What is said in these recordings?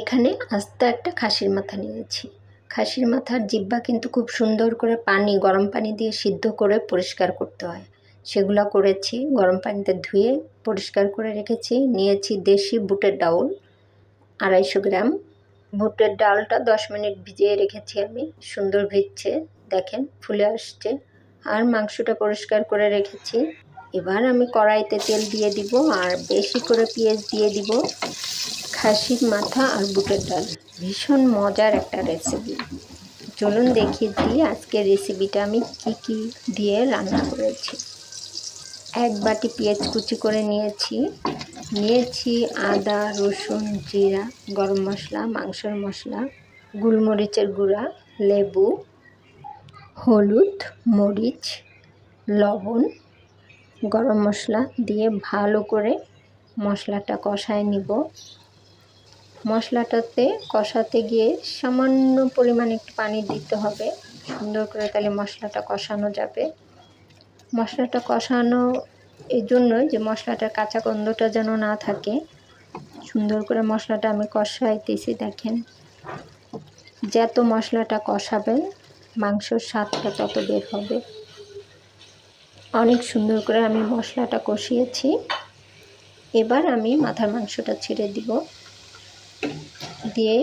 এখানে আস্ত একটা খাসির মাথা নিয়েছি। খাসির মাথার জিব্বা কিন্তু খুব সুন্দর করে পানি, গরম পানি দিয়ে সিদ্ধ করে পরিষ্কার করতে হয়। সেগুলো করেছি, গরম পানিতে ধুয়ে পরিষ্কার করে রেখেছি। নিয়েছি দেশি বুটের ডাউল, আড়াইশো গ্রাম। বুটের ডালটা দশ মিনিট ভিজিয়ে রেখেছি আমি, সুন্দর ভিজছে, দেখেন ফুলে আসছে। আর মাংসটা পরিষ্কার করে রেখেছি। এবার আমি কড়াইতে তেল দিয়ে দিব আর বেশি করে পেঁয়াজ দিয়ে দিব। খাসির মাথা আর বুটের ডাল। ভীষণ মজার একটা রেসিপি চলুন দেখিয়ে দিই আজকের রেসিপিটা আমি কি কি দিয়ে রান্না করেছি। এক বাটি পেঁয়াজ কুচি করে নিয়েছি। নিয়েছি আদা, রসুন, জিরা, গরম মশলা, মাংসের মশলা, গোলমরিচের গুঁড়া, লেবু, হলুদ, মরিচ, লবণ, গরম মশলা দিয়ে ভালো করে মশলাটা কষায় নিব। মশলাটাতে কষাতে গিয়ে সামান্য পরিমাণ একটু পানি দিতে হবে। সুন্দর করে তাহলে মশলাটা কষানো যাবে। মশলাটা কষানো এই জন্যই যে মশলাটার কাঁচা গন্ধটা যেন না থাকে। সুন্দর করে মশলাটা আমি কষাইতেছি, দেখেন। যত মশলাটা কষাবেন, মাংসর স্বাদটা তত বের হবে। অনেক সুন্দর করে আমি মশলাটা কষিয়েছি। এবার আমি মাথার মাংসটা ছেড়ে দিব। দিয়ে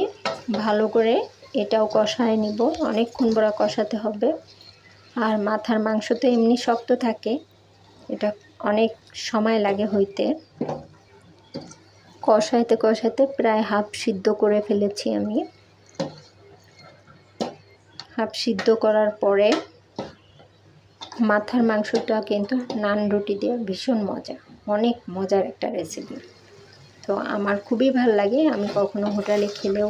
ভালো করে এটাও কষায় নিব। অনেকক্ষণ বড় কষাতে হবে। আর মাথার মাংস তো এমনি শক্ত থাকে। এটা অনেক সময় লাগে হইতে। কষাইতে কষাইতে প্রায় হাফ সিদ্ধ করে ফেলেছি আমি। হাফ সিদ্ধ করার পরে মাথার মাংসটা কিন্তু নান রুটি দিয়ে ভীষণ মজা। অনেক মজার একটা রেসিপি তো আমার খুবই ভালো লাগে। আমি কখনো হোটেলে খেলেও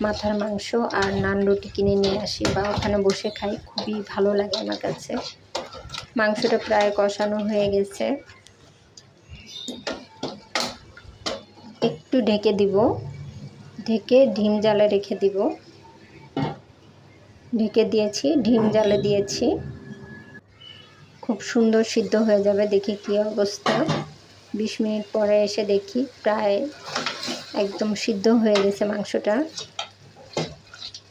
মাথার মাংস আর নান রুটি কিনে নিয়ে আসি বা ওখানে বসে খাই, খুবই ভালো লাগে আমার কাছে। মাংসটা প্রায় কষানো হয়ে গেছে। একটু ঢেকে দিব। ঢেকে ডিম জালে রেখে দিব। ঢেকে দিয়েছি, ডিম জালে দিয়েছি। খুব সুন্দর সিদ্ধ হয়ে যাবে দেখি কী অবস্থা। বিশ মিনিট পরে এসে দেখি প্রায় একদম সিদ্ধ হয়ে গেছে মাংসটা।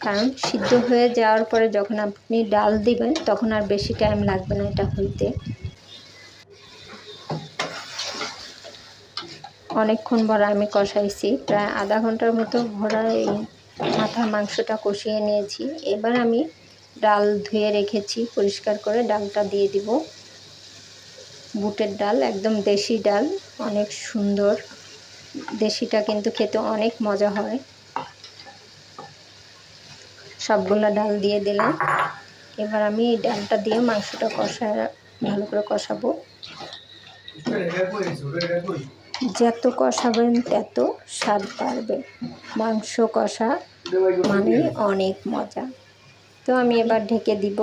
কারণ সিদ্ধ হয়ে যাওয়ার পরে যখন আপনি ডাল দিবেন, তখন আর বেশি টাইম লাগবে না এটা হইতে। অনেকক্ষণ বড় আমি কষাইছি। প্রায় আধা ঘণ্টার মতো ভরা এই মাংসটা কষিয়ে নিয়েছি। এবার আমি ডাল ধুয়ে রেখেছি, পরিষ্কার করে ডালটা দিয়ে দিব। বুটের ডাল, একদম দেশি ডাল, অনেক সুন্দর। দেশিটা কিন্তু খেতে অনেক মজা হয়। সবগুলো ডাল দিয়ে দিলাম। এবার আমি এই ডালটা দিয়ে মাংসটা কষা ভালো করে কষাবো। যত কষাবেন তত স্বাদ বাড়বে। মাংস কষা মানে অনেক মজা। তো আমি এবার ঢেকে দিব।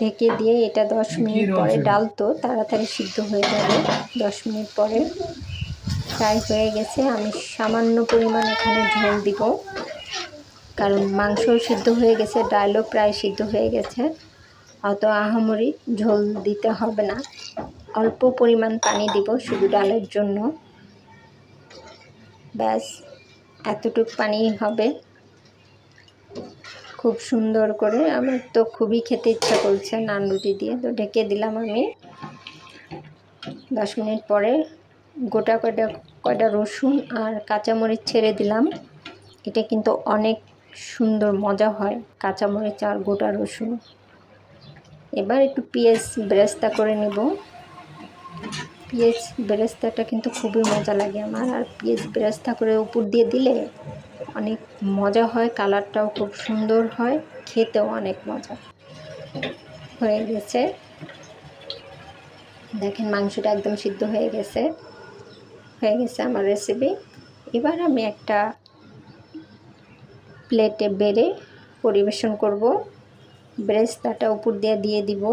ঢেকে দিয়ে এটা দশ মিনিট পরে ডাল তো তাড়াতাড়ি সিদ্ধ হয়ে যাবে। দশ মিনিট পরে প্রায় হয়ে গেছে। আমি সামান্য পরিমাণ এখানে ঝোল দিব কারণ মাংস সিদ্ধ হয়ে গেছে ডালও প্রায় সিদ্ধ হয়ে গেছে। অত আহামরি ঝোল দিতে হবে না। অল্প পরিমাণ পানি দিব শুধু ডালের জন্য। ব্যাস এতটুক পানি হবে। খুব সুন্দর করে। আমার তো খুবই খেতে ইচ্ছা করছে নান রুটি দিয়ে। তো ঢেকে দিলাম আমি। দশ মিনিট পরে গোটা কয়টা কয়টা রসুন আর কাঁচামরিচ ছেড়ে দিলাম। এটা কিন্তু অনেক সুন্দর, মজা হয় কাঁচামরিচ আর গোটা রসুন। এবার একটু পেঁয়াজ বেরেস্তা করে নেব। পেঁয়াজ বেরেস্তাটা কিন্তু খুবই মজা লাগে আমার। আর পেঁয়াজ বেরেস্তা করে উপর দিয়ে দিলে অনেক মজা হয়, কালারটাও খুব সুন্দর হয়, খেতেও অনেক মজা হয়ে গেছে। দেখেন মাংসটা একদম সিদ্ধ হয়ে গেছে হয়ে গেছে আমার রেসিপি এবার আমি একটা প্লেটে বেড়ে পরিবেশন করব। ব্রেস্তাটা উপর দিয়ে দিয়ে দিব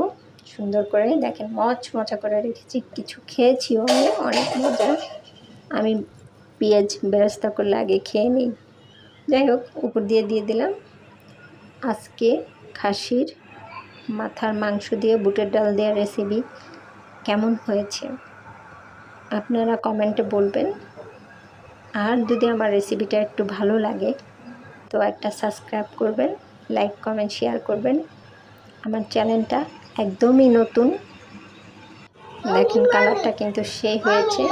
সুন্দর করে। দেখেন মচ মচা করে রেখেছি, কিছু খেয়েছিও আমি, অনেক মজা। আমি পেঁয়াজ বেরেস্তা করলে আগে খেয়ে নিই। যাই হোক, উপর দিয়ে দিয়ে দিলাম। আজকে খাসির মাথার মাংস দিয়ে বুটের ডাল দেওয়ার রেসিপি কেমন হয়েছে? আপনারা কমেন্টে বলবেন। আর যদি আমার রেসিপিটা একটু ভালো লাগে, তো একটা সাবস্ক্রাইব করবেন লাইক কমেন্ট শেয়ার করবেন। আমার চ্যানেলটা একদমই নতুন। দেখেন কালারটা কিন্তু সেই হয়েছে।